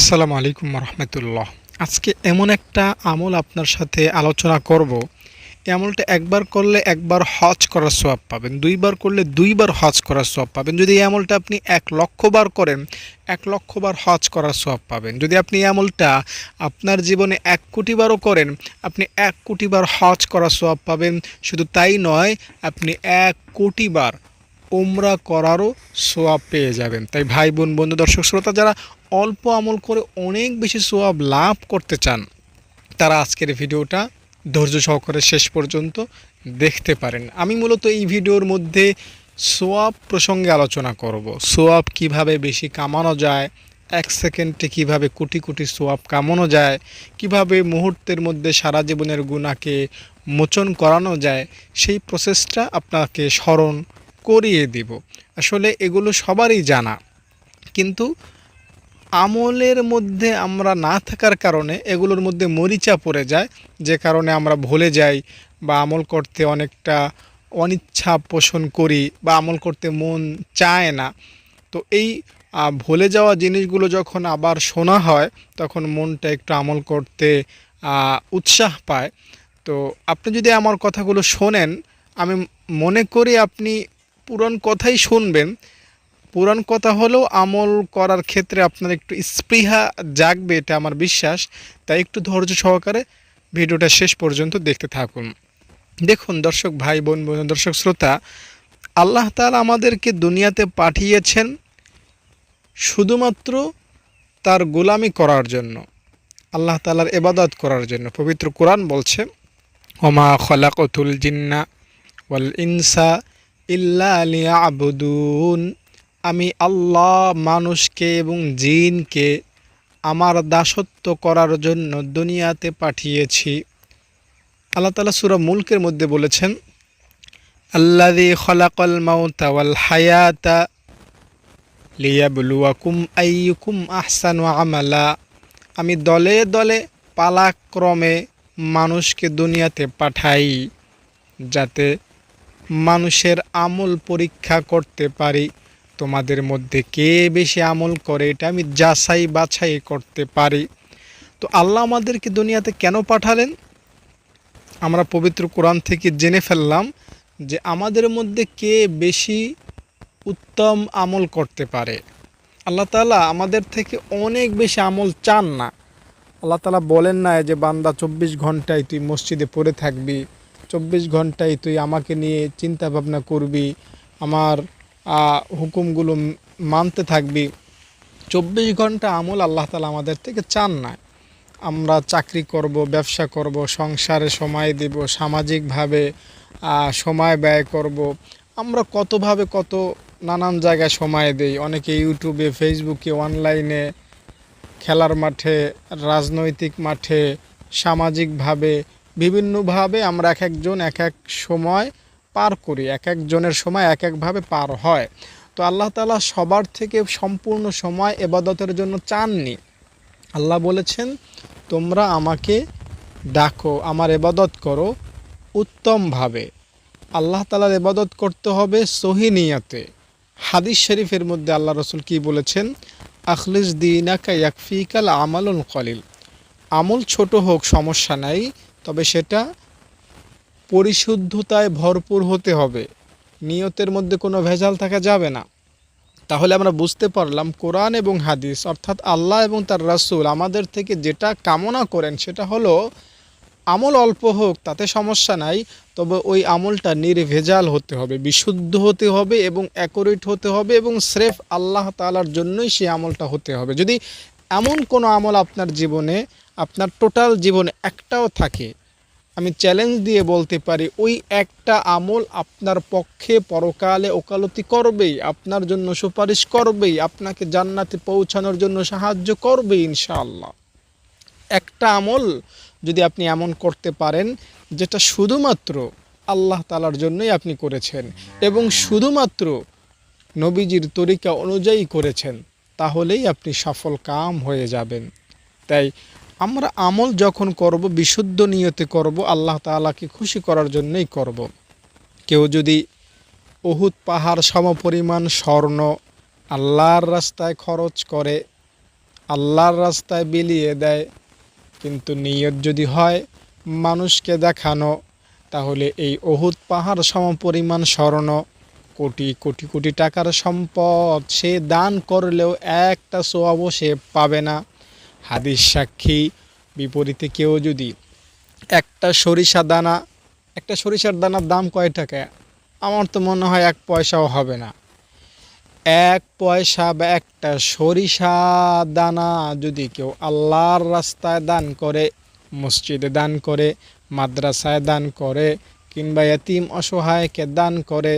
আসসালামু আলাইকুম রহমতুল্লাহ। আজকে এমন একটা আমল আপনার সাথে আলোচনা করব। আমলটা একবার করলে একবার হজ করার সোয়াব পাবেন, দুইবার করলে দুইবার হজ করার সোয়াব পাবেন। যদি এই আমলটা আপনি এক লক্ষ বার করেন, এক লক্ষ বার হজ করার সোয়াব পাবেন। যদি আপনি এই আমলটা আপনার জীবনে এক কোটি বারও করেন, আপনি এক কোটি বার হজ করার সোয়াব পাবেন। শুধু তাই নয়, আপনি এক কোটি বার ওমরা করারও সোয়াব পেয়ে যাবেন। তাই ভাই, বোন, বন্ধু, দর্শক, শ্রোতা যারা অল্প আমল করে অনেক বেশি সোয়াব লাভ করতে চান, তারা আজকের ভিডিওটা ধৈর্য সহকারে শেষ পর্যন্ত দেখতে পারেন। আমি মূলত এই ভিডিওর মধ্যে সোয়াব প্রসঙ্গে আলোচনা করব। সোয়াব কীভাবে বেশি কামানো যায়, এক সেকেন্ডে কীভাবে কোটি কোটি সোয়াব কামানো যায়, কীভাবে মুহূর্তের মধ্যে সারা জীবনের গুণাকে মোচন করানো যায়, সেই প্রসেসটা আপনাকে স্মরণ করিয়ে দিব। আসলে এগুলো সবারই জানা। কিন্তু আমলের মধ্যে আমরা না থাকার কারণে এগুলোর মধ্যে মরিচা পড়ে যায়, যে কারণে আমরা ভুলে যাই বা আমল করতে অনেকটা অনিচ্ছা পোষণ করি বা আমল করতে মন চায় না। তো এই ভুলে যাওয়া জিনিসগুলো যখন আবার শোনা হয়, তখন মনটা একটু আমল করতে উৎসাহ পায়। তো আপনি যদি আমার কথাগুলো শোনেন, আমি মনে করি আপনি পুরান কথাই শুনবেন। পুরান কথা হলেও আমল করার ক্ষেত্রে আপনার একটু স্পৃহা জাগবে, এটা আমার বিশ্বাস। তাই একটু ধৈর্য সহকারে ভিডিওটা শেষ পর্যন্ত দেখতে থাকুন। দেখুন, দর্শক ভাই, বোন বোন দর্শক, শ্রোতা, আল্লাহ তাআলা আমাদেরকে দুনিয়াতে পাঠিয়েছেন শুধুমাত্র তার গোলামি করার জন্য, আল্লাহ তালার এবাদত করার জন্য। পবিত্র কোরআন বলছে, ওমা খলাকতুল জিন্না ওয়াল ইনসা ইল্লা লিয়াবুদুন। আমি আল্লাহ, মানুষকে এবং জিনকে আমার দাসত্ব করার জন্য দুনিয়াতে পাঠিয়েছি। আল্লাহ তালা সুরা মুলকের মধ্যে বলেছেন আল্লাদি খলাকল মাউতা হায়াতা লিয়াবলুয়াকুম আইয়ুকুম আহসানু আমালা। আমি দলে দলে পালাক্রমে মানুষকে দুনিয়াতে পাঠাই, যাতে মানুষের আমল পরীক্ষা করতে পারি। তোমাদের মধ্যে কে বেশি আমল করে, এটা আমি যাচাই বাছাই করতে পারি। তো আল্লাহ আমাদেরকে দুনিয়াতে কেন পাঠালেন? আমরা পবিত্র কোরআন থেকে জেনে ফেললাম যে আমাদের মধ্যে কে বেশি উত্তম আমল করতে পারে। আল্লাহ তালা আমাদের থেকে অনেক বেশি আমল চান না। আল্লাহ তালা বলেন না যে, বান্দা চব্বিশ ঘন্টায় তুই মসজিদে পড়ে থাকবি চব্বিশ ঘন্টায় তুই আমাকে নিয়ে চিন্তা ভাবনা করবি, আমার হুকুমগুলো মানতে থাকবি। চব্বিশ ঘণ্টা আমল আল্লাহ তালা আমাদের থেকে চান না। আমরা চাকরি করব, ব্যবসা করব, সংসারে সময় দেব, সামাজিকভাবে সময় ব্যয় করব। আমরা কতভাবে কত নানান জায়গায় সময় দেই। অনেকে ইউটিউবে, ফেসবুকে, অনলাইনে, খেলার মাঠে, রাজনৈতিক মাঠে, সামাজিকভাবে বিভিন্নভাবে আমরা এক একজন এক এক সময় পার করি এক একজনের সময় এক একভাবে পার হয়। তো আল্লাহ তালা সবার থেকে সম্পূর্ণ সময় এবাদতের জন্য চাননি। আল্লাহ বলেছেন, তোমরা আমাকে ডাকো, আমার এবাদত করো উত্তমভাবে। আল্লাহ তালার এবাদত করতে হবে সহি নিয়াতে। হাদিস শরীফের মধ্যে আল্লাহ রসুল কি বলেছেন? আখলিস দিনাকা ইয়াকফিকাল আমালুল কলিল। আমল ছোট হোক, সমস্যা নাই। তবে সেটা পরিশুদ্ধতায় ভরপুর হতে হবে। নিয়তের মধ্যে কোনো ভেজাল থাকা যাবে না। তাহলে আমরা বুঝতে পারলাম কোরআন এবং হাদিস, অর্থাৎ আল্লাহ এবং তার রাসূল আমাদের থেকে যেটা কামনা করেন সেটা হলো, আমল অল্প হোক, তাতে সমস্যা নাই, তবে ওই আমলটা নির্ভেজাল হতে হবে, বিশুদ্ধ হতে হবে এবং অ্যাকোরেট হতে হবে এবং স্রেফ আল্লাহ তাআলার জন্যই সেই আমলটা হতে হবে। যদি এমন কোনো আমল আপনার জীবনে, আপনার টোটাল জীবনে একটাও থাকে আমি চ্যালেঞ্জ দিয়ে বলতে পারি, ওই একটা আমল আপনার পক্ষে পরকালে ওকালতি করবেই, আপনার জন্য সুপারিশ করবেই, আপনাকে জান্নাতে পৌঁছানোর জন্য সাহায্য করবে ইনশাআল্লাহ। একটা আমল যদি আপনি এমন করতে পারেন, যেটা শুধুমাত্র আল্লাহ তালার জন্যই আপনি করেছেন এবং শুধুমাত্র নবীজির তরিকা অনুযায়ী করেছেন, তাহলেই আপনি সফল কাম হয়ে যাবেন। তাই আমরা আমল যখন করব, বিশুদ্ধ নিয়তে করব, আল্লাহ তাআলাকে খুশি করার জন্যই করব। কেউ যদি উহুদ পাহাড় সমপরিমাণ স্বর্ণ আল্লাহর রাস্তায় খরচ করে, আল্লাহর রাস্তায় বিলিয়ে দেয়, কিন্তু নিয়ত যদি হয় মানুষকে দেখানো, তাহলে এই অহুত পাহাড় সমপরিমাণ স্বর্ণ কোটি কোটি কোটি টাকার সম্পদ সে দান করলেও একটা সোয়াবও সে পাবে না। হাদিস সাক্ষী বিপরীতে কেউ যদি একটা সরিষা দানা, একটা সরিষার দানার দাম কয় টাকা? আমার তো মনে হয় এক পয়সাও হবে না। এক পয়সা বা একটা সরিষা দানা যদি কেউ আল্লাহর রাস্তায় দান করে, মসজিদে দান করে, মাদ্রাসায় দান করে কিংবা এতিম অসহায়কে দান করে,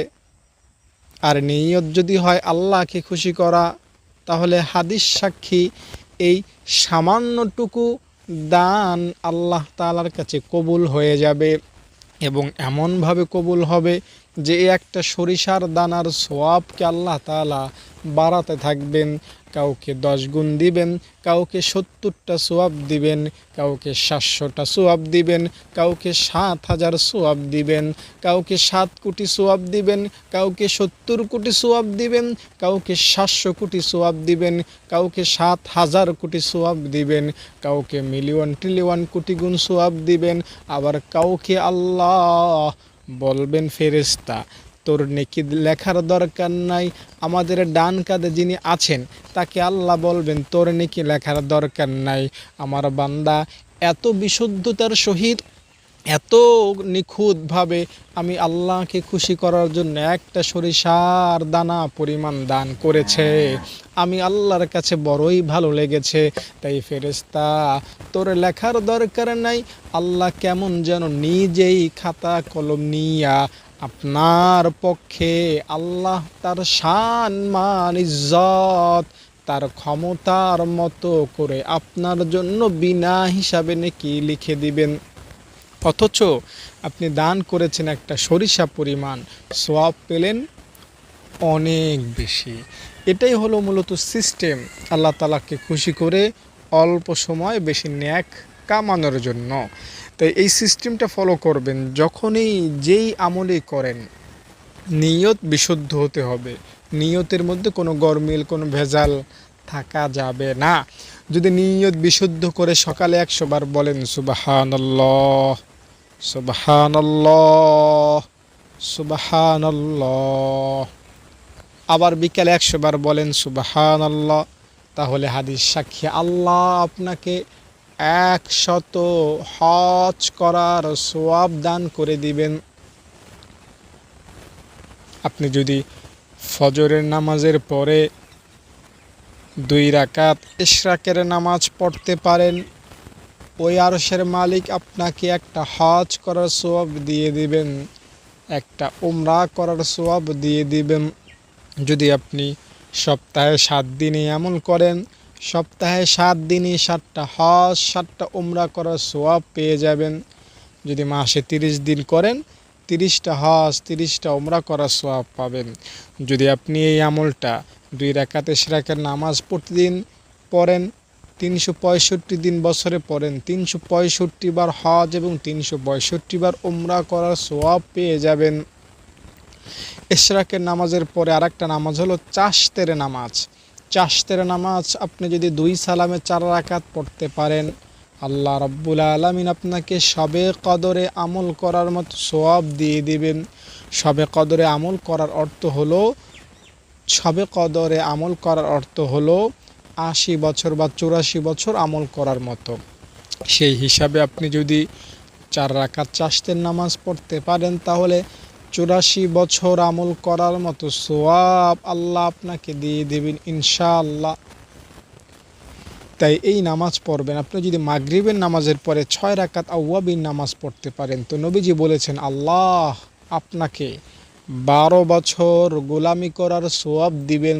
আর নিয়ত যদি হয় আল্লাহকে খুশি করা, তাহলে হাদিস সাক্ষী এই সামান্যটুকু দান আল্লাহ তালার কাছে কবুল হয়ে যাবে এবং এমনভাবে কবুল হবে যে একটা সরিষার দানার সোয়াবকে আল্লাহ তালা বাড়াতে থাকবেন। কাউকে দশ গুণ দিবেন, কাউকে সত্তরটা সোয়াব দিবেন, কাউকে সাতশোটা সোয়াব দিবেন, কাউকে সাত হাজার সোয়াব দিবেন, কাউকে সাত কোটি সোয়াব দিবেন, কাউকে সত্তর কোটি সোয়াব দিবেন, কাউকে সাতশো কোটি সোয়াব দিবেন, কাউকে সাত হাজার কোটি সোয়াব দিবেন, কাউকে মিলিয়ন ট্রিলিয়ন কোটি গুণ সোয়াব দিবেন, আবার কাউকে আল্লাহ বলবেন ফেরেস্তা তোর নেকি লেখার দরকার নাই। আমাদের ডান কাঁধে যিনি আছেন, তাকে আল্লাহ বলবেন, তোর নেকি লেখার দরকার নাই। আমার বান্দা, এত বিশুদ্ধতার সহিত, এত নিখুঁতভাবে আমি আল্লাহকে খুশি করার জন্য একটা সরিষার দানা পরিমাণ দান করেছে। আমি আল্লাহর কাছে বড়ই ভালো লেগেছে। তাই ফেরেস্তা তোর লেখার দরকার নাই। আল্লাহ কেমন যেন নিজেই খাতা কলম নিয়া আপনার পক্ষে আল্লাহ তার শান, মান, ইজ্জত, তার ক্ষমতার মতো করে আপনার জন্য বিনা হিসাবে নাকি লিখে দিবেন। অথচ আপনি দান করেছেন একটা সরিষা পরিমাণ সোয়াব পেলেন অনেক বেশি। এটাই হলো মূলত সিস্টেম। আল্লাহ তালাকে খুশি করে অল্প সময় বেশি ন্যাক কামানোর জন্য। তাই এই সিস্টেমটা ফলো করবেন। যখনই যেই আমলই করেন, নিয়ত বিশুদ্ধ হতে হবে। নিয়তের মধ্যে কোনো গরমিল, কোনো ভেজাল থাকা যাবে না। যদি নিয়ত বিশুদ্ধ করে সকালে একশো বার বলেন, সুবাহানল্লাহ সুবাহানল্লাহ সুবাহানল্লাহ। আবার বিকালে একশো বার বলেন, সুবাহানল্লাহ, তাহলে হাদিস সাক্ষী আল্লাহ আপনাকে একশত হজ করার সোয়াব দান করে দিবেন। আপনি যদি ফজরের নামাজের পরে দুই রাকাত ইশরাকের নামাজ পড়তে পারেন, ওই আরশের মালিক আপনাকে একটা হজ করার সোয়াব দিয়ে দিবেন, একটা উমরা করার সোয়াব দিয়ে দিবেন। যদি আপনি সপ্তাহে সাত দিনে আমল করেন সপ্তাহে সাত দিনই সাতটা হজ, সাতটা উমরা করার সোয়াব পেয়ে যাবেন। যদি মাসে তিরিশ দিন করেন, তিরিশটা হজ, তিরিশটা উমরা করার সোয়াব পাবেন। যদি আপনি এই আমলটা দুই রাকাতে সেরাকের নামাজ প্রতিদিন পড়েন, তিনশো পঁয়ষট্টি দিন বছরে পড়েন, তিনশো পঁয়ষট্টি বার হজ এবং তিনশো পঁয়ষট্টি বার উমরা করার সোয়াব পেয়ে যাবেন। এশরাকের নামাজের পরে আরেকটা নামাজ হলো চাষতের নামাজ। চাষতের নামাজ আপনি যদি দুই সালামে চার রাকাত পড়তে পারেন, আল্লাহ রব্বুল আলমিন আপনাকে সবে কদরে আমল করার মতো সোয়াব দিয়ে দিবেন। সবে কদরে আমল করার অর্থ হলো, সবে কদরে আমল করার অর্থ হলো, আশি বছর বা চুরাশি বছর আমল করার মতো। সেই হিসাবে আপনি যদি চার রাকাত চাষতের নামাজ পড়তে পারেন, তাহলে চুরাশি বছর আমল করার মতো সোয়াব আল্লাহ আপনাকে দিয়ে দেবেন, ইনশাআল্লাহ। তাই এই নামাজ পড়বেন। আপনি যদি মাগরিবের নামাজের পরে ছয় রাকাত আউয়াবিন নামাজ পড়তে পারেন, তো নবীজি বলেছেন, আল্লাহ আপনাকে বারো বছর গোলামি করার সোয়াব দিবেন।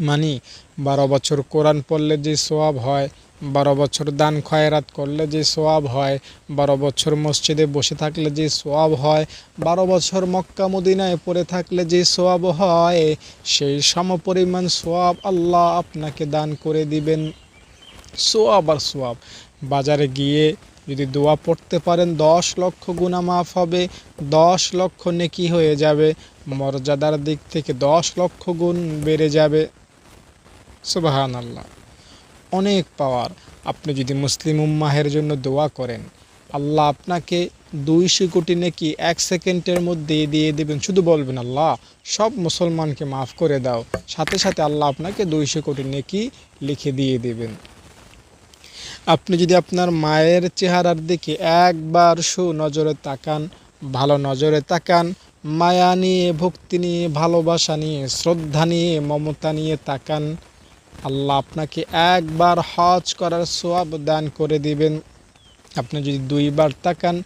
মানে বারো বছর কোরআন পড়লে যে সোয়াব হয় বারো বছর দান খয়রাত করলে যে সোয়াব হয়, বারো বছর মসজিদে বসে থাকলে যে সোয়াব হয়, বারো বছর মক্কা মদিনায় পড়ে থাকলে যে সোয়াব হয়, সেই সমপরিমাণ সোয়াব আল্লাহ আপনাকে দান করে দিবেন। সোয়াব আর সোয়াব। বাজারে গিয়ে যদি দোয়া পড়তে পারেন, দশ লক্ষ গুণা মাফ হবে, দশ লক্ষ নেকি হয়ে যাবে, মর্যাদার দিক থেকে দশ লক্ষ গুণ বেড়ে যাবে। সুবাহান আল্লাহ অনেক পাওয়ার। আপনি যদি মুসলিম উম্মাহের জন্য দোয়া করেন, আল্লাহ আপনাকে দুইশো কোটি নাকি এক সেকেন্ডের মধ্যে দিয়ে দেবেন। শুধু বলবেন, আল্লাহ, সব মুসলমানকে মাফ করে দাও। সাথে সাথে আল্লাহ আপনাকে দুইশো কোটি নেকি লিখে দিয়ে দেবেন। আপনি যদি আপনার মায়ের চেহারার দিকে একবার সু নজরে তাকান, ভালো নজরে তাকান, মায়া নিয়ে, ভক্তি নিয়ে, ভালোবাসা নিয়ে, শ্রদ্ধা নিয়ে, মমতা নিয়ে তাকান আল্লাহ আপনাকে একবার হজ করার সোয়াব দান করে দিবেন। আপনি যদি দুইবার তাকান,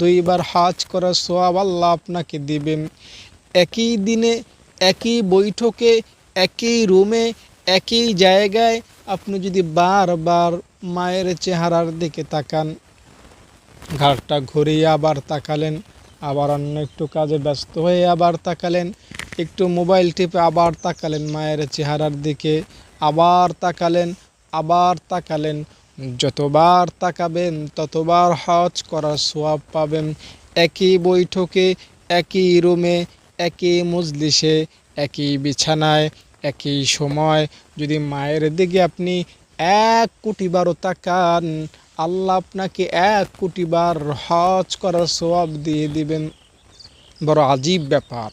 দুইবার হজ করার সোয়াব আল্লাহ আপনাকে দিবেন। একই দিনে, একই বৈঠকে, একই রুমে, একই জায়গায় আপনি যদি বারবার মায়ের চেহারার দিকে তাকান ঘাটটা ঘুরিয়ে আবার তাকালেন, আবার অন্য একটু কাজে ব্যস্ত হয়ে আবার তাকালেন, একটু মোবাইল টিপে আবার তাকালেন মায়ের চেহারার দিকে আবার তাকালেন আবার তাকালেন, যতবার তাকাবেন, ততবার হজ করার সোয়াব পাবেন। একই বৈঠকে, একই রুমে, একই মজলিসে, একই বিছানায়, একই সময়। যদি মায়ের দিকে আপনি এক কোটি বারো তাকান, আল্লাহ আপনাকে এক কোটি বার হজ করার সোয়াব দিয়ে দিবেন। বড় আজীব ব্যাপার।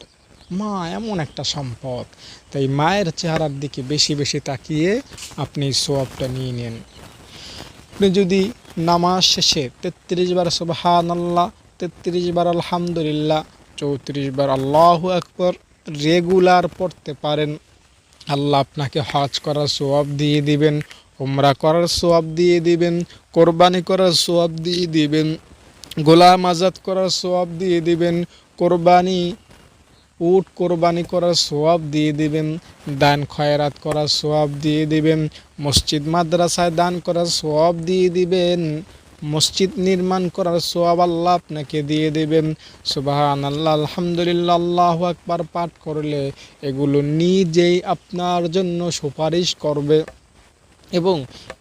মা, এমন একটা সম্পদ। তাই মায়ের চেহারার দিকে বেশি বেশি তাকিয়ে আপনি সোয়াবটা নিয়ে নেন। আপনি যদি নামাজ শেষে তেত্রিশ বার সুবাহান আল্লাহ তেত্রিশ বার আলহামদুলিল্লাহ, চৌত্রিশ বার আল্লাহ আকবর রেগুলার পড়তে পারেন, আল্লাহ আপনাকে হজ করার সোয়াব দিয়ে দিবেন, উমরা করার সোয়াব দিয়ে দিবেন, কোরবানি করার সোয়াব দিয়ে দিবেন, গোলাম আজাদ করার সোয়াব দিয়ে দিবেন, কোরবানি উট কোরবানি করার সোয়াব দিয়ে দিবেন, দান খয়রাত করার সোয়াব দিয়ে দিবেন, মসজিদ মাদ্রাসায় দান করার সোয়াব দিয়ে দিবেন, মসজিদ নির্মাণ করার সোয়াব আল্লাহ আপনাকে দিয়ে দেবেন। সুবাহান আল্লাহ আলহামদুলিল্লাহ, আল্লাহ একবার পাঠ করলে এগুলো নিজেই আপনার জন্য সুপারিশ করবে এবং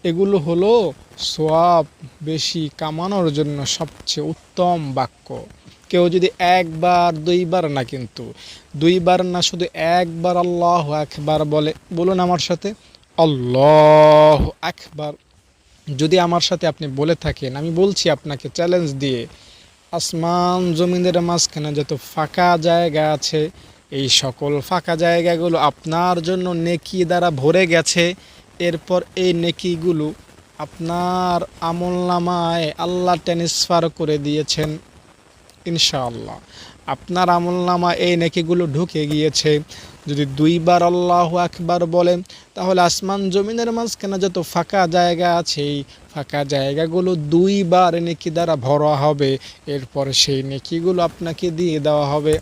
এগুলো হলো সোয়াব বেশি কামানোর জন্য সবচেয়ে উত্তম বাক্য। কেউ যদি একবার, দুইবার না কিন্তু, দুইবার না শুধু একবার আল্লাহ একবার বলে, বলুন আমার সাথে, আল্লাহ একবার যদি আমার সাথে আপনি বলে থাকেন, আমি বলছি আপনাকে চ্যালেঞ্জ দিয়ে, আসমান জমিনের মাঝখানে যত ফাঁকা জায়গা আছে, এই সকল ফাঁকা জায়গাগুলো আপনার জন্য নেকি দ্বারা ভরে গেছে, এরপর এই নেকিগুলো আপনার আমল নামায় আল্লাহ ট্রান্সফার করে দিয়েছেন। ইনশাআল্লাহ। আপনার আমল নামা এই নেকিগুলো ঢুকে গিয়েছে। যদি দুইবার আল্লাহ একবার বলেন, তাহলে আসমান জমিনের মাঝখানে যত ফাঁকা জায়গা আছে ফাঁকা জায়গাগুলো দুইবার নেকি দ্বারা ভরা হবে। এরপর সেই নেকিগুলো আপনাকে দিয়ে দেওয়া হবে।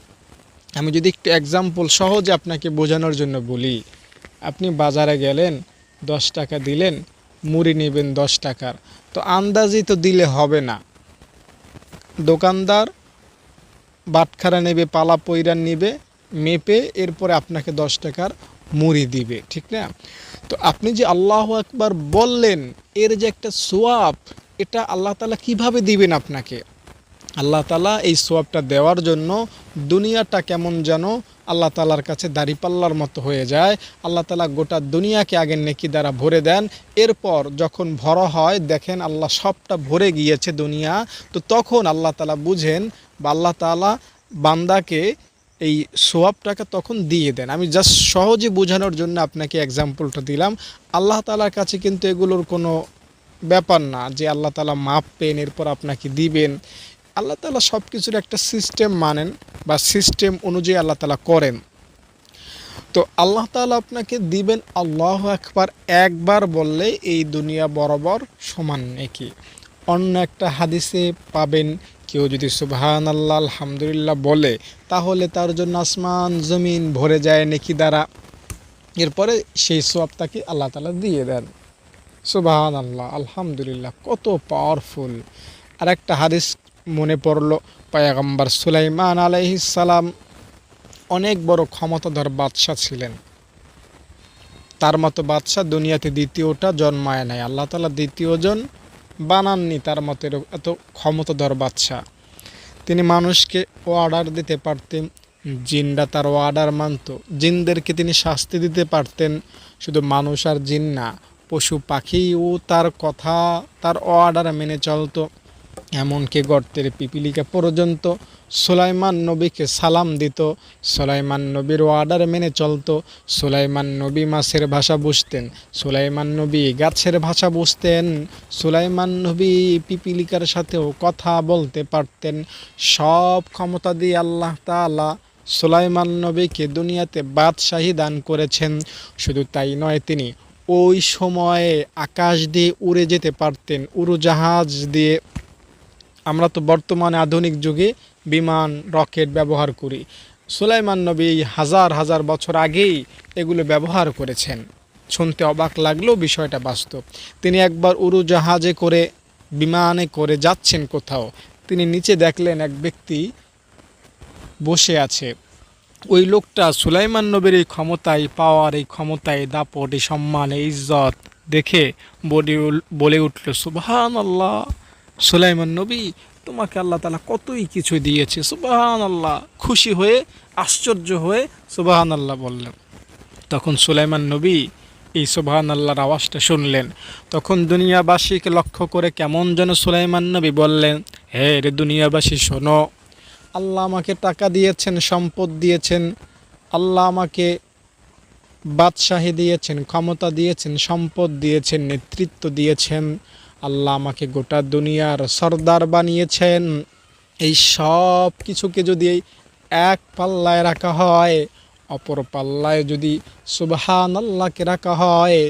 আমি যদি একটু এক্সাম্পল সহজে আপনাকে বোঝানোর জন্য বলি, আপনি বাজারে গেলেন, দশ টাকা দিলেন, মুড়ি নেবেন দশ টাকার। তো আন্দাজি তো দিলে হবে না। দোকানদার বাটখারা নেবে, পালা পৈরা নেবে, মেপে এরপরে আপনাকে দশ টাকার মুড়ি দিবে, ঠিক না? তো আপনি যে আল্লাহ একবার বললেন, এর যে একটা সোয়াব, এটা আল্লাহ তালা কীভাবে দিবেন আপনাকে? আল্লাহ তালা এই সোয়াবটা দেওয়ার জন্য দুনিয়াটা কেমন যেন আল্লাহ তালার কাছে দাড়িপাল্লার মতো হয়ে যায়। আল্লাহ তালা গোটা দুনিয়াকে আগে নেকি দ্বারা ভরে দেন। এরপর যখন ভরা হয়, দেখেন আল্লাহ সবটা ভরে গিয়েছে দুনিয়া। তো তখন আল্লাহ তালা বুঝেন বা আল্লাহ তালা বান্দাকে এই সোয়াবটাকে তখন দিয়ে দেন। আমি জাস্ট সহজে বোঝানোর জন্য আপনাকে এক্সাম্পলটা দিলাম। আল্লাহ তালার কাছে কিন্তু এগুলোর কোনো ব্যাপার না যে আল্লাহ তালা মাপ পেন এরপর আপনাকে দিবেন। আল্লাহ তালা সব কিছুর একটা সিস্টেম মানেন বা সিস্টেম অনুযায়ী আল্লাহ তালা করেন। তো আল্লাহ তালা আপনাকে দিবেন আল্লাহ একবার একবার বললে এই দুনিয়া বরাবর সমান নাকি অন্য একটা হাদিসে পাবেন, কেউ যদি সুবহান আল্লাহ আলহামদুলিল্লাহ বলে, তাহলে তার জন্য আসমান, জমিন ভরে যায় নেকি দ্বারা। এরপরে সেই সব তাকে আল্লাহ তালা দিয়ে দেন। সুবহান আল্লাহ আলহামদুলিল্লাহ, কত পাওয়ারফুল আর একটা হাদিস মনে পড়ল, পায়াগাম্বার সুলাইমান আলাইহিসালাম অনেক বড় ক্ষমতাধর বাদশাহ ছিলেন। তার মতো বাদশাহ দুনিয়াতে দ্বিতীয়টা জন্মায় নাই। আল্লাহ তালা দ্বিতীয়জন বানাননি তার মতো এত ক্ষমতাধর বাদশাহ। তিনি মানুষকে অর্ডার দিতে পারতেন, জিনরা তার অর্ডার মানত। জিনদেরকে তিনি শাস্তি দিতে পারতেন, শুধু মানুষ আর জিন না, পশু পাখিও তার কথা, তার অর্ডার মেনে চলতো। এমনকি গর্তের পিপিলিকা পর্যন্ত সুলাইমান নবীকে সালাম দিত। সুলাইমান নবীর অর্ডার মেনে চলত। সুলাইমান নবী মাছের ভাষা বুঝতেন। সুলাইমান নবী গাছের ভাষা বুঝতেন। সুলাইমান নবী পিপিলিকার সাথেও কথা বলতে পারতেন। সব ক্ষমতা দিয়ে আল্লাহ তাআলা সুলাইমান নবীকে দুনিয়াতে বাদশাহী দান করেছেন। শুধু তাই নয়, তিনি ওই সময়ে আকাশ দিয়ে উড়ে যেতে পারতেন, উড়োজাহাজ দিয়ে আমরা তো বর্তমানে আধুনিক যুগে বিমান, রকেট ব্যবহার করি। সুলাইমান নবী হাজার হাজার বছর আগেই এগুলো ব্যবহার করেছেন। শুনতে অবাক লাগলেও বিষয়টা বাস্তব। তিনি একবার উড়োজাহাজে করে, বিমানে করে যাচ্ছেন কোথাও। তিনি নিচে দেখলেন এক ব্যক্তি বসে আছে। ওই লোকটা সুলাইমান নবীর এই ক্ষমতায় পাওয়ার, এই ক্ষমতায় দাপট, এই সম্মান, এই ইজ্জত দেখে বলে বলে উঠল সুবহান আল্লাহ সুলাইমান নবী, তোমাকে আল্লাহ তালা কতই কিছু দিয়েছে সুবহান আল্লাহ খুশি হয়ে, আশ্চর্য হয়ে সুবহান আল্লাহ বললেন। তখন সুলাইমান নবী এই সুবহান আল্লাহর আওয়াজটা শুনলেন। তখন দুনিয়াবাসীকে লক্ষ্য করে কেমন যেন সুলাইমান নবী বললেন, হে রে দুনিয়াবাসী, শোনো। আল্লাহ আমাকে টাকা দিয়েছেন, সম্পদ দিয়েছেন। আল্লাহ আমাকে বাদশাহী দিয়েছেন, ক্ষমতা দিয়েছেন, সম্পদ দিয়েছেন, নেতৃত্ব দিয়েছেন। আল্লাহ আমাকে গোটা দুনিয়ার সর্দার বানিয়েছেন। এই সব কিছুকে যদি এক পাল্লায় রাখা হয়, অপর পাল্লায় যদি সুবহান আল্লাহকে রাখা হয়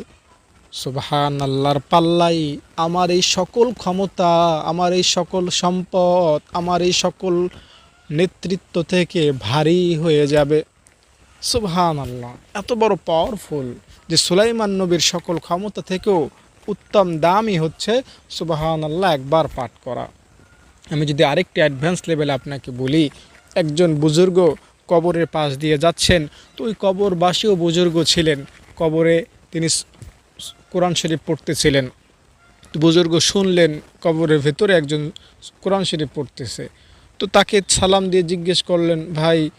সুবহান আল্লাহর পাল্লাই আমার এই সকল ক্ষমতা, আমার এই সকল সম্পদ, আমার এই সকল নেতৃত্ব থেকে ভারী হয়ে যাবে। সুবহান আল্লাহ এত বড় পাওয়ারফুল যে সুলাইমান নবীর সকল ক্ষমতা থেকেও উত্তম দামই হচ্ছে সুবহান আল্লাহ একবার পাঠ করা। আমি যদি আরেকটি অ্যাডভান্স লেভেলে আপনাকে বলি, একজন বুজুর্গ কবরের পাশ দিয়ে যাচ্ছেন, তো ওই কবরবাসীও বুজুর্গ ছিলেন। কবরে তিনি কোরআন শরীফ পড়তেছিলেন। বুজুর্গ শুনলেন, কবরের ভেতরে একজন কোরআন শরীফ পড়তেছে। তো তাকে সালাম দিয়ে জিজ্ঞেস করলেন, ভাই,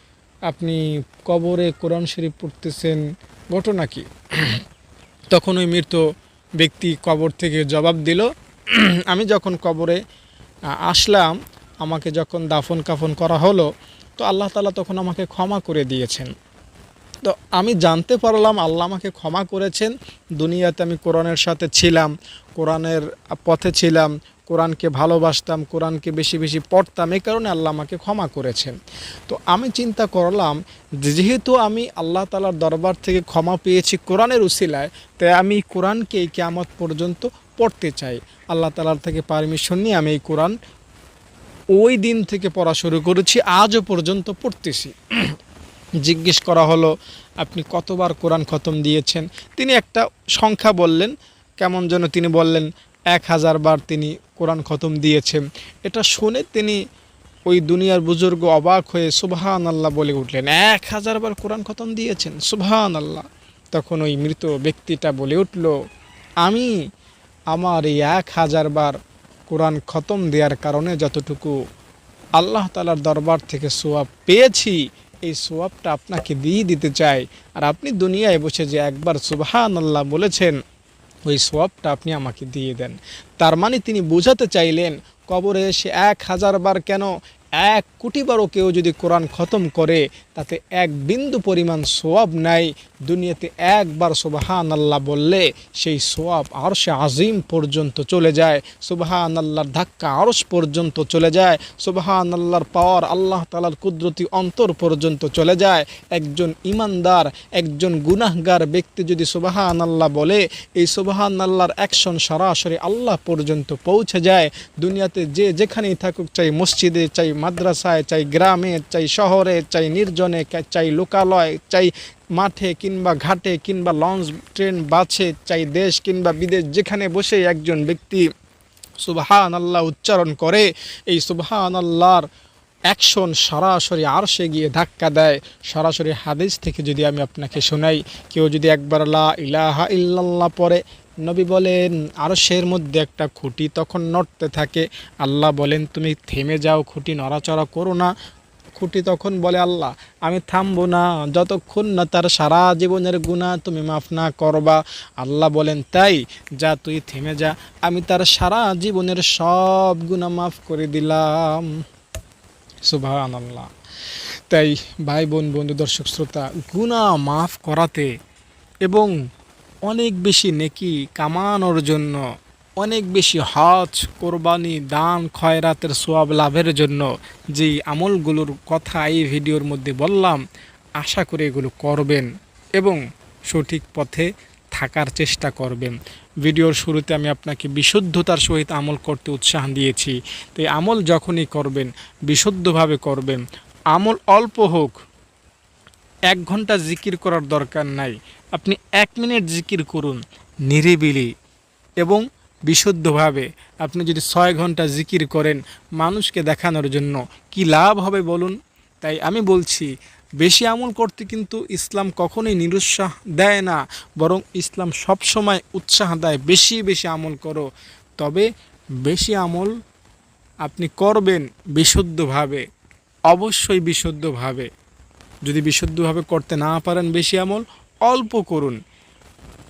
আপনি কবরে কোরআন শরীফ পড়তেছেন, ঘটনা কি? তখন ওই মৃত ব্যক্তি কবর থেকে জবাব দিল, আমি যখন কবরে আসলাম, আমাকে যখন দাফন কাফন করা হলো, তো আল্লাহ তালা তখন আমাকে ক্ষমা করে দিয়েছেন। তো আমি জানতে পারলাম আল্লাহ আমাকে ক্ষমা করেছেন। দুনিয়াতে আমি কোরআনের সাথে ছিলাম, কোরআনের পথে ছিলাম, কোরআনকে ভালোবাসতাম, কোরআনকে বেশি বেশি পড়তাম, এই কারণে আল্লাহ আমাকে ক্ষমা করেছেন। তো আমি চিন্তা করলাম, যেহেতু আমি আল্লাহ তালার দরবার থেকে ক্ষমা পেয়েছি কোরআনের উসিলায়, তাই আমি কোরআনকে এই কেয়ামত পর্যন্ত পড়তে চাই। আল্লাহ তালার থেকে পারমিশন নিয়ে আমি এই কোরআন ওই দিন থেকে পড়া শুরু করেছি, আজও পর্যন্ত পড়তেছি। জিজ্ঞেস করা হলো, আপনি কতবার কোরআন খতম দিয়েছেন? তিনি একটা সংখ্যা বললেন, কেমন যেন তিনি বললেন, এক হাজার বার তিনি কোরআন খতম দিয়েছেন। এটা শুনে তিনি ওই দুনিয়ার বুজুর্গ অবাক হয়ে সুবহান আল্লাহ বলে উঠলেন, এক হাজার বার কোরআন খতম দিয়েছেন সুবহান আল্লাহ তখন ওই মৃত ব্যক্তিটা বলে উঠল, আমি আমার এই এক হাজার বার কোরআন খতম দেওয়ার কারণে যতটুকু আল্লাহ তালার দরবার থেকে সোয়াব পেয়েছি এই সোয়াবটা আপনাকে দিয়ে দিতে চাই। আর আপনি দুনিয়ায় বসে যে একবার সুবহান আল্লাহ বলেছেন, ওই সোয়াবটা আপনি আমাকে দিয়ে দেন। তার মানে তিনি বোঝাতে চাইলেন, কবরে এসে এক হাজার বার কেন এক কোটিবারও কেউ যদি কোরআন খতম করে, তাতে এক বিন্দু পরিমাণ সোয়াব নাই। দুনিয়াতে একবার সুবাহান আল্লাহ বললে সেই সোয়াব আরশে আজিম পর্যন্ত চলে যায় সুবাহান আল্লাহর ধাক্কা আরশ পর্যন্ত চলে যায় সুবাহান আল্লাহর পাওয়ার আল্লাহ তালার কুদরতি অন্তর পর্যন্ত চলে যায়। একজন ইমানদার একজন গুনাহগার ব্যক্তি যদি সুবাহান আল্লাহ বলে, এই সুবাহান আল্লাহর অ্যাকশন সরাসরি আল্লাহ পর্যন্ত পৌঁছে যায়। দুনিয়াতে যে যেখানেই থাকুক, চাই মসজিদে, চাই মাদ্রাসায়, চাই গ্রামে, চাই শহরে, চাই নির্জনে, চাই লোকালয়, চাই মাঠে কিংবা ঘাটে কিংবা লঞ্চ, ট্রেন বাছে চাই দেশ কিংবা বিদেশ, যেখানে বসে একজন ব্যক্তি সুবহান আল্লাহ উচ্চারণ করে, এই সুবহান আল্লাহর অ্যাকশন সরাসরি আরশে গিয়ে ধাক্কা দেয়। সরাসরি হাদিস থেকে যদি আমি আপনাকে শোনাই, কেউ যদি একবার লা ইলাহা ইল্লাল্লাহ পরে নবী বলেন, আরশের মধ্যে একটা খুঁটি তখন নড়তে থাকে। আল্লাহ বলেন, তুমি থেমে যাও, খুঁটি নড়াচড়া করো না। খুঁটি তখন বলে, আল্লাহ, আমি থামবো না। যতক্ষণ না তার সারা জীবনের গুণা তুমি মাফ না করবা। আল্লাহ বলেন, তাই, যা তুই থেমে যা। আমি তার সারা জীবনের সব গুণা মাফ করে দিলাম। সুবাহ আল্লাহ তাই ভাই বোন বন্ধু, দর্শক, শ্রোতা গুণা মাফ করাতে এবং অনেক বেশি নেকি কামানোর জন্য, অনেক বেশি হজ, কোরবানি, দান, খয়রাতের সোয়াব লাভের জন্য যেই আমলগুলোর কথা এই ভিডিওর মধ্যে বললাম, আশা করে এগুলো করবেন এবং সঠিক পথে থাকার চেষ্টা করবেন। ভিডিওর শুরুতে আমি আপনাকে বিশুদ্ধতার সহিত আমল করতে উৎসাহ দিয়েছি। তো এই আমল যখনই করবেন, বিশুদ্ধভাবে করবেন, আমল অল্প হোক, এক ঘণ্টা জিকির করার দরকার নাই। আপনি এক মিনিট জিকির করুন, নিরিবিলি এবং বিশুদ্ধভাবে। আপনি যদি ছয় ঘণ্টা জিকির করেন মানুষকে দেখানোর জন্য, কি লাভ হবে বলুন? তাই আমি বলছি, বেশি আমল করতে কিন্তু ইসলাম কখনোই নিরুৎসাহ দেয় না, বরং ইসলাম সবসময় উৎসাহ দেয়, বেশি বেশি আমল করো। তবে বেশি আমল আপনি করবেন বিশুদ্ধভাবে, অবশ্যই বিশুদ্ধভাবে। যদি বিশুদ্ধভাবে করতে না পারেন বেশি আমল অল্প করুন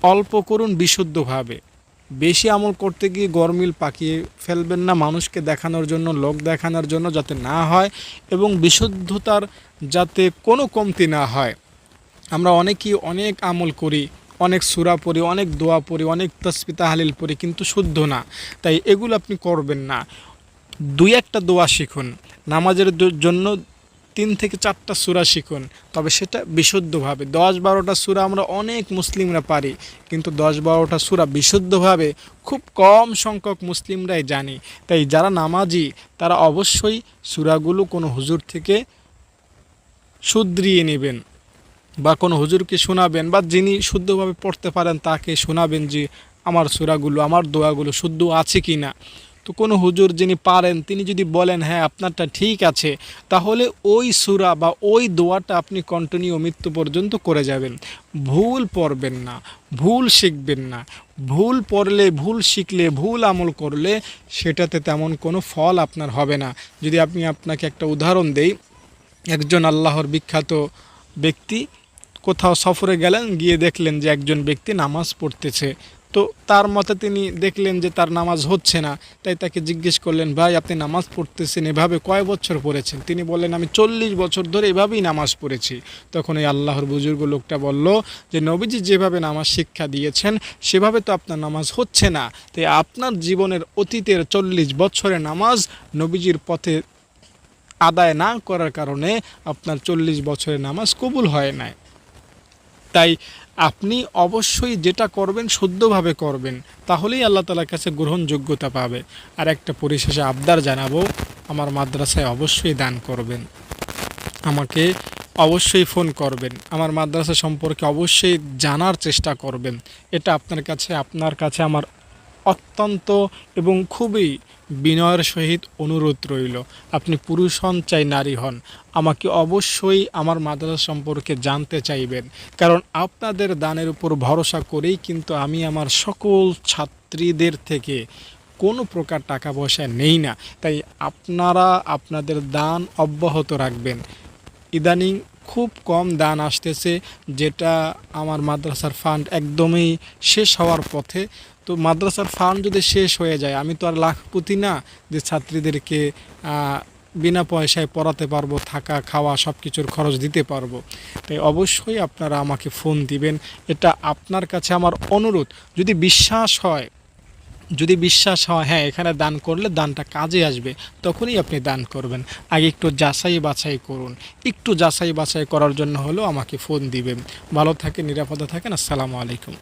অল্প করুন বিশুদ্ধভাবে। বেশি আমল করতে গিয়ে গরমিল পাকিয়ে ফেলবেন না, মানুষকে দেখানোর জন্য, লোক দেখানোর জন্য যাতে না হয় এবং বিশুদ্ধতার যাতে কোনো কমতি না হয়। আমরা অনেকেই অনেক আমল করি, অনেক সুরা পড়ি, অনেক দোয়া পড়ি, অনেক তসপিতা হালিল পড়ি, কিন্তু শুদ্ধ না। তাই এগুলো আপনি করবেন না। দুই একটা দোয়া শিখুন। নামাজের জন্য তিন থেকে চারটা সুরা শিখুন। তবে সেটা বিশুদ্ধভাবে। দশ বারোটা সুরা আমরা অনেক মুসলিমরা পারি, কিন্তু দশ বারোটা সুরা বিশুদ্ধভাবে খুব কম সংখ্যক মুসলিমরাই জানি। তাই যারা নামাজি, তারা অবশ্যই সুরাগুলো কোনো হুজুর থেকে শুধরিয়ে নেবেন বা কোনো হুজুরকে শোনাবেন বা যিনি শুদ্ধভাবে পড়তে পারেন তাকে শোনাবেন যে, আমার সুরাগুলো, আমার দোয়াগুলো শুদ্ধ আছে কি না তো কোনো হুজুর যিনি পারেন, তিনি যদি বলেন হ্যাঁ আপনারটা ঠিক আছে, তাহলে ওই সুরা বা ওই দোয়াটা আপনি কন্টিনিউ মৃত্যু পর্যন্ত করে যাবেন। ভুল পড়বেন না, ভুল শিখবেন না। ভুল পড়লে, ভুল শিখলে, ভুল আমল করলে সেটাতে তেমন কোনো ফল আপনার হবে না। যদি আপনি আপনাকে একটা উদাহরণ দেই, একজন আল্লাহর বিখ্যাত ব্যক্তি কোথাও সফরে গেলেন, গিয়ে দেখলেন যে একজন ব্যক্তি নামাজ পড়তেছে। তো তার মতে তিনি দেখলেন যে তার নামাজ হচ্ছে না, তাই তাকে জিজ্ঞেস করলেন, ভাই, আপনি নামাজ পড়তেছেন, এভাবে কয় বছর পড়েছেন? তিনি বললেন, আমি চল্লিশ বছর ধরে এভাবেই নামাজ পড়েছি। তখন এই আল্লাহর বুজুর্গ লোকটা বলল যে, নবীজি যেভাবে নামাজ শিক্ষা দিয়েছেন, সেভাবে তো আপনার নামাজ হচ্ছে না। তাই আপনার জীবনের অতীতের চল্লিশ বছরের নামাজ নবীজির পথে আদায় না করার কারণে আপনার চল্লিশ বছরের নামাজ কবুল হয় নাই। তাই আপনি অবশ্যই যেটা করবেন, শুদ্ধভাবে করবেন, তাহলেই আল্লাহ তালার কাছে গ্রহণযোগ্যতা পাবে। আর একটা পরিশেষে আবদার জানাব, আমার মাদ্রাসায় অবশ্যই দান করবেন। আমাকে অবশ্যই ফোন করবেন। আমার মাদ্রাসা সম্পর্কে অবশ্যই জানার চেষ্টা করবেন। এটা আপনার কাছে আপনার কাছে আমার অত্যন্ত এবং খুবই বিনয়ের সহিত অনুরোধ রইল, আপনি পুরুষ হন চাই নারী হন, আমাকে অবশ্যই আমার মাদ্রাসা সম্পর্কে জানতে চাইবেন, কারণ আপনাদের দানের উপর ভরসা করেই কিন্তু আমি আমার সকল ছাত্রীদের থেকে কোনো প্রকার টাকা পয়সা নেই না, তাই আপনারা আপনাদের দান অব্যাহত রাখবেন। ইদানিং খুব কম দান আসতেছে, যেটা আমার মাদ্রাসার ফান্ড একদমই শেষ হওয়ার পথে তো মাদ্রাসার ফান্ড যদি শেষ হয়ে যায়, আমি তো আর লাখপতি না যে ছাত্রীদেরকে বিনা পয়সায় পড়াতে পারব, থাকা, খাওয়া সব কিছুর খরচ দিতে পারব। তাই অবশ্যই আপনারা আমাকে ফোন দিবেন। এটা আপনার কাছে আমার অনুরোধ। যদি বিশ্বাস হয়, যদি বিশ্বাস হয় হ্যাঁ এখানে দান করলে দানটা কাজে আসবে, তখনই আপনি দান করবেন। আগে একটু যাচাই বাছাই করুন। একটু যাচাই বাছাই করার জন্য হলেও আমাকে ফোন দিবেন। ভালো থাকেন, নিরাপদে থাকেন। আসসালামু আলাইকুম।